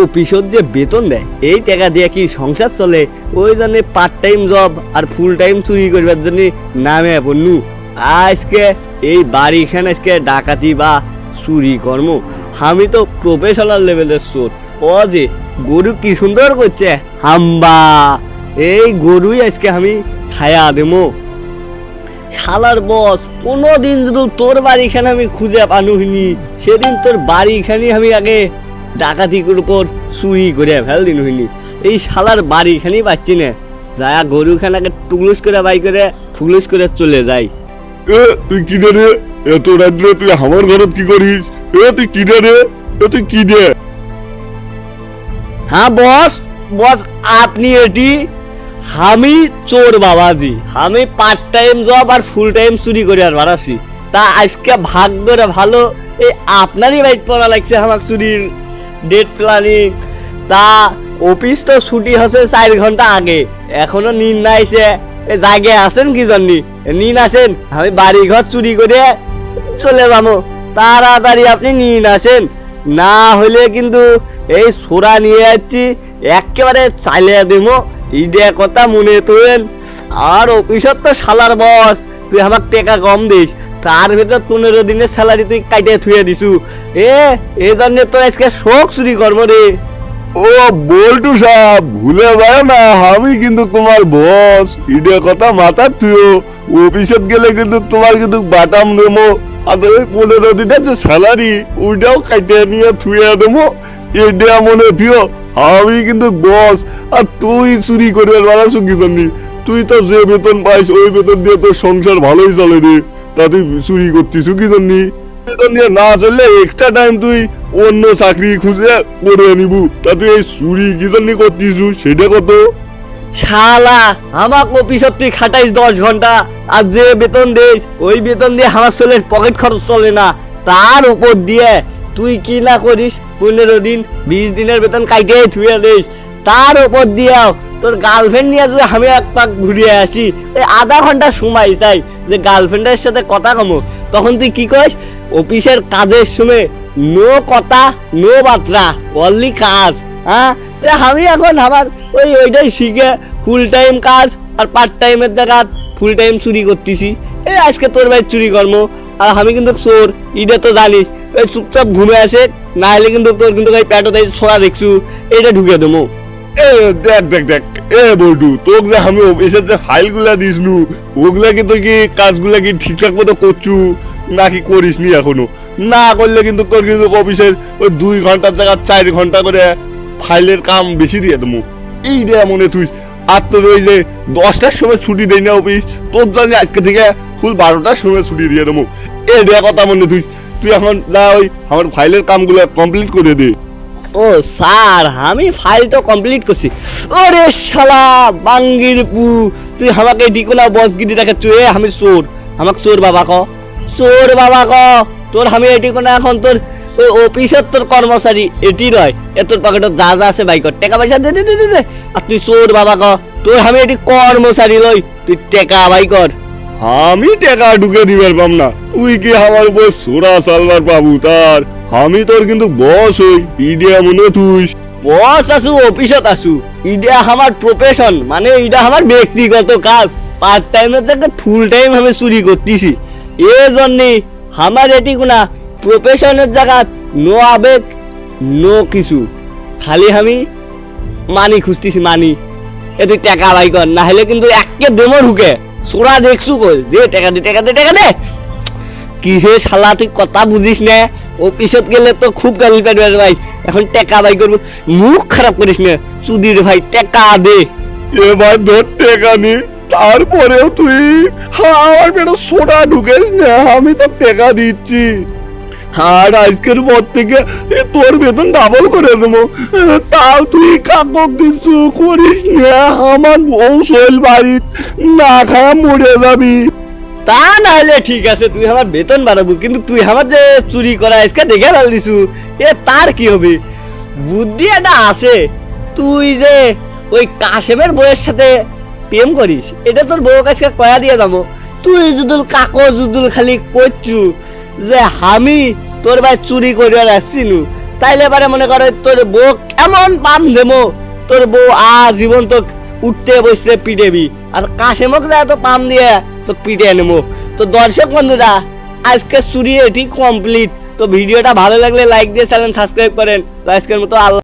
অফিসত যে বেতন দেয়, এই টাকা দিয়ে কি সংসার চলে? ওই জন্য পার্ট টাইম জব আর ফুল টাইম চুরি করবার জন্য নামে পড়নু আজকে এই বাড়িখানে আজকে ডাকাতি বা চুরি কর্ম, আমি তো প্রফেশনাল লেভেলের চোর। ও যে গরু কি সুন্দর করছে? হাম্বা! এই গরুই আজকে আমি খায়া দেবো। শালার বস কোনো দিন যদি তোর বাড়িখানে আমি খুঁজে পানুহিনি সেদিন তোর বাড়িখানি আমি আগে ডাকাতি করে কর চুরি করে ফেল দিন হইনি। এই শালার বাড়িখানি পাচ্ছি না। যায় গরুখান আগে টুকলুস করে বাই করে ফুলুস করে চলে যাই। এ তুই কি রে? এত রাত্রে তুই আমার ঘরত কি করিস? এ তুই কি রে? এ তুই কি রে? হ্যাঁ বস বস আপনি এটি? আমি চোর বাবাজি। আমি পার্ট টাইম জব আর ফুল টাইম চুরি করে আর বাড়াছি তা আজকে ভাগ্যরে ভালো এই আপনারই বাইক পড়া লাগছে আমার চুরির। ডেট প্ল্যানিং তা অফিস তো ছুটি হচ্ছে চার ঘণ্টা আগে। এখনও নিন না এসে জাগে আছেন কি জন্যি নিন আসেন আমি বাড়ি ঘর চুরি করে চলে যাব তাড়াতাড়ি আপনি নিন আসেন না হলে কিন্তু এই সোরা নিয়ে যাচ্ছি একেবারে চালিয়ে দেবো ইডিয়া কথা মনে তোলেন আর অফিসত তো শালার বস তুই আমার টাকা কম দিস। তার ভিতর পনেরো দিনের স্যালারি তুই কাইটে থুয়ে দিছু। এ এই জন্য তো আজকে শোক চুরি করব রে। ও বল্টু সাহেব, ভুলে যায় না, আমি কিন্তু তোমার বস ইডে কথা মাথা তুইও অফিসত গেলে কিন্তু তোমার কিন্তু বাটাম দেবো আর ওই পনেরো দিনের যে স্যালারি ওইটাও কাটিয়ে নিয়ে থুয়ে দেবো এটা মনে থিও আমি কিন্তু বস আর তুই চুরি করবে বাড়াছো কি জানি তুই তো যে বেতন পাইস ওই বেতন দিয়ে তোর সংসার ভালোই চলে রে। তা তুই চুরি করতিস কি জানি? বেতন দিয়ে না চললে এক্সট্রা টাইম তুই অন্য চাকরি খুঁজে করে নিবু তা তুই এই চুরি কি জন্য করতিস সেটা কত? শালা, আমাক অফিসত তুই খাটাইস দশ ঘণ্টা, আর যে বেতন দিস ওই বেতন দিয়ে আমার ছেলের পকেট খরচ চলে না। তার উপর দিয়ে তুই কি না করিস, পনেরো দিন, বিশ দিনের বেতন কাইটে থুয়ে দিস তার উপর দিয়েও তোর গার্লফ্রেন্ড নিয়ে যদি আমি এক পাক ঘুরিয়ে আসি আধা ঘণ্টা সময় চাই যে গার্লফ্রেন্ডের সাথে কথা কমো তখন তুই কি করিস? অফিসের কাজের সময় নো কথা নো বার্তা অনলি কাজ হ্যাঁ? তা আমি এখন আমার ওই ওইটাই শিখে ফুল টাইম কাজ আর পার্ট টাইমের জায়গা ফুল টাইম চুরি করতেছি। এই আজকে তোর ভাই চুরি কর্ম, আর আমি কিন্তু চোর, এটা তো জানিস। ওই চুপচাপ ঘুমে আসে, না হলে কিন্তু তোর কিন্তু ওই প্যাটো তাই ছোড়া দেখছু, এটা ঢুকে দেবো। এ, দেখ দেখ দেখ। এ, বল্টু, তোকে যে আমি অফিসের যে ফাইলগুলা দিসনু, ওগুলা কি তুই কি কাজগুলা কি ঠিকঠাক মতো করছু? নাকি করিস নি এখনও? না করলে কিন্তু তোর কিন্তু অফিসের ওই দুই ঘণ্টার জায়গা চার ঘণ্টা করে ফাইলের কাম বেশি দিয়ে দেবো। এই রে মনে তুই। আর তোর ওই যে দশটার সময় ছুটি দেয় না অফিস, তোর জন্য আজকে থেকে ফুল বারোটার সময় ছুটি দিয়ে দেবো। এ রে কথা মনে তুই। তুই এখন যা ওই আমার ফাইলের কামগুলো কমপ্লিট করে দে। ও স্যার, আমি ফাইল তো কমপ্লিট করছি। ওরে শালা, বাঙ্গির পু, তুই আমাকে ডিকোনা বসগিরি দেখে এ আমি চোর। আমাকে চোর বাবা ক। চোর বাবা ক। তোর আমি এটি কোনো এখন তোর ওই অফিসের তোর কর্মচারী, এটি নয়। এ তোর পকেটত যা যা আছে বাইকর টাকা পয়সা দে দে দে দে আর তুই চোর বাবা ক। তোর আমি এটি কর্মচারী লই। তুই টাকা বাইকর আমি টাকা ঢুকে দিবার পাম না। তুই কি আমার উপর সোরা সালবার পাবু তার? আমি তোর কিন্তু বস হই, ইডিয়া মনে তুই। বস আসু অফিসত আসু এটা আমার প্রফেশন মানে এটা আমার ব্যক্তিগত কাজ। পার্ট টাইমের থেকে ফুল টাইম আমি চুরি করতেছি। এই জন্যে আমার এটি কোনা প্রফেশনের জায়গা নো আবেগ নো কিছু। খালি আমি মানি খুঁজতেছি, মানি। এ তুই টাকা বাই কর না হলে কিন্তু একে দেমো ঢুকে। সোরা দেখছু কই? দে, টাকা দে টাকা দে টাকা দে। কি হে শালা, তুই কথা বুঝিস না? অফিসত গেলে তো খুব গালি পারবে ভাই। এখন টাকা বাই করব। মুখ খারাপ করিস না। সুধীর ভাই টাকা দে। এবার ধর টাকা নি। তারপরেও তুই হ্যাঁ, আমার পেটে সোডা ঢুকেস না। আমি তো টাকা দিচ্ছি। আর আজকের পর থেকে তোর বেতন ডাবল করে দেবো। তাও তুই কাকক দিচ্ছু করিস না। আমার বউ শৈল বাড়ি না খাওয়া মরে যাবি। তা না হলে ঠিক আছে, তুই আমার বেতন বাড়াবো, কিন্তু তুই আমার যে চুরি করা আজকে দেখে ফেল দিছু এ তার কি হবে? বুদ্ধি এটা আছে। তুই যে ওই কাশেমের বউয়ের সাথে প্রেম করিস, এটা তোর বউ কাছকে কয়া দিয়ে যাব। তুই যুদুল কাকো, যুদুল খালি করছু যে আমি তোর ভাই চুরি করিবার আসছিনু তাইলে এবারে মনে করো তোর বউ কেমন পাম দেমো তোর বউ আ জীবন তো উঠতে বসতে পিটেবি। আর কাশে মুখ দেয় তো পাম দিয়ে তো পিটে নেব তো দর্শক বন্ধুরা আজকে চুরি এটি কমপ্লিট তো ভিডিওটা ভালো লাগলে লাইক দিয়ে চ্যানেল সাবস্ক্রাইব করেন। তো আজকের মতো আল্লাহ